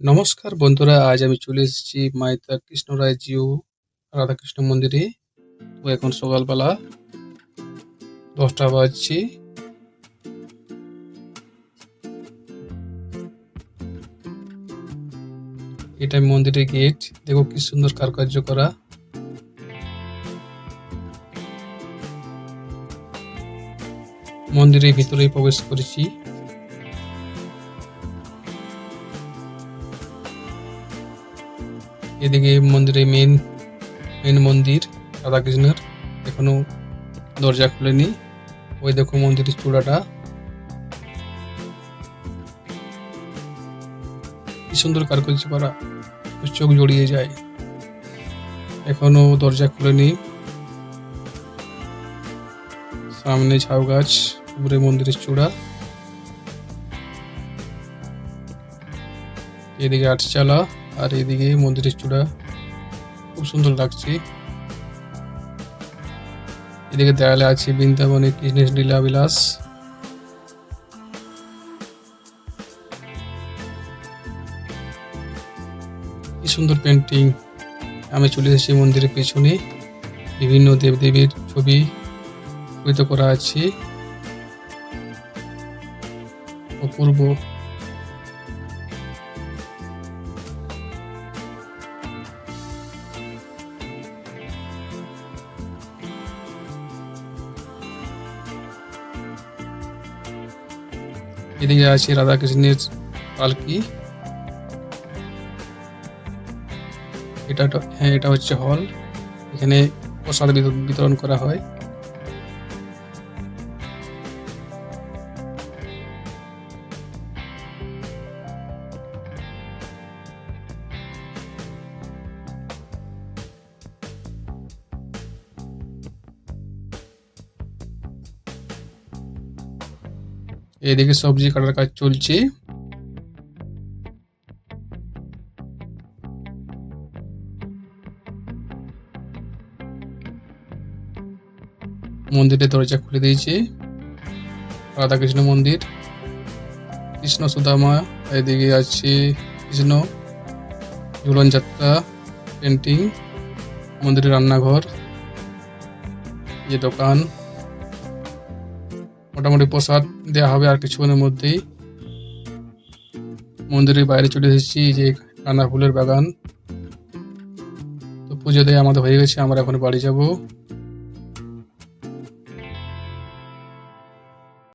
নমস্কার বন্ধুরা, আজ আমি চলে এসেছি মাইতা কৃষ্ণ রায় জিউ রাধাকৃষ্ণ মন্দিরে। তো এখন সকালবেলা দশটা বাজছে। এটা মন্দিরের গেট। দেখো কি সুন্দর কারুকার্য করা। মন্দিরের ভিতরে প্রবেশ করেছি। এদিকে মন্দিরে মেন মেন মন্দির, রাধাকৃষ্ণের। এখনও দরজা খুলেনি। ওই দেখো মন্দিরের চূড়াটা। কি সুন্দর কারুকার্য করা। চোখ জড়িয়ে যায়। এখনও দরজা খুলেনি। সামনে ঝাউ গাছ, উপরে মন্দিরের চূড়া। এদিকে আটচালা। আর এদিকে মন্দিরের চূড়া খুব সুন্দর লাগছে। এদিকে দেয়ালে আছে বৃন্দাবনে কৃষ্ণের লীলা বিলাস কি সুন্দর পেন্টিং আমি চলে এসেছি মন্দিরের পেছনে। বিভিন্ন দেবদেবীর ছবি করা আছে। অপূর্ব। এদিকে আছে রাধাকৃষ্ণের পালকি এটা হ্যাঁ এটা হচ্ছে হল এখানে প্রসাদ বিত- বিতরণ করা হয়। এদিকে সবজি কাটার কাজ চলছে। মন্দিরের দরজা খুলে দিয়েছে। রাধাকৃষ্ণ মন্দির। কৃষ্ণ সুদামা, এদিকে আছে কৃষ্ণ ঝুলন যাত্রা পেন্টিং, মন্দিরের রান্নাঘর যে দোকান। মোটামুটি প্রসাদ দেওয়া হবে আর কিছুক্ষণের মধ্যেই। মন্দিরের বাইরে চলে এসেছি যে কানা ফুলের বাগান। তো পুজো দেয় আমাদের হয়ে গেছে, আমরা এখন বাড়ি যাব।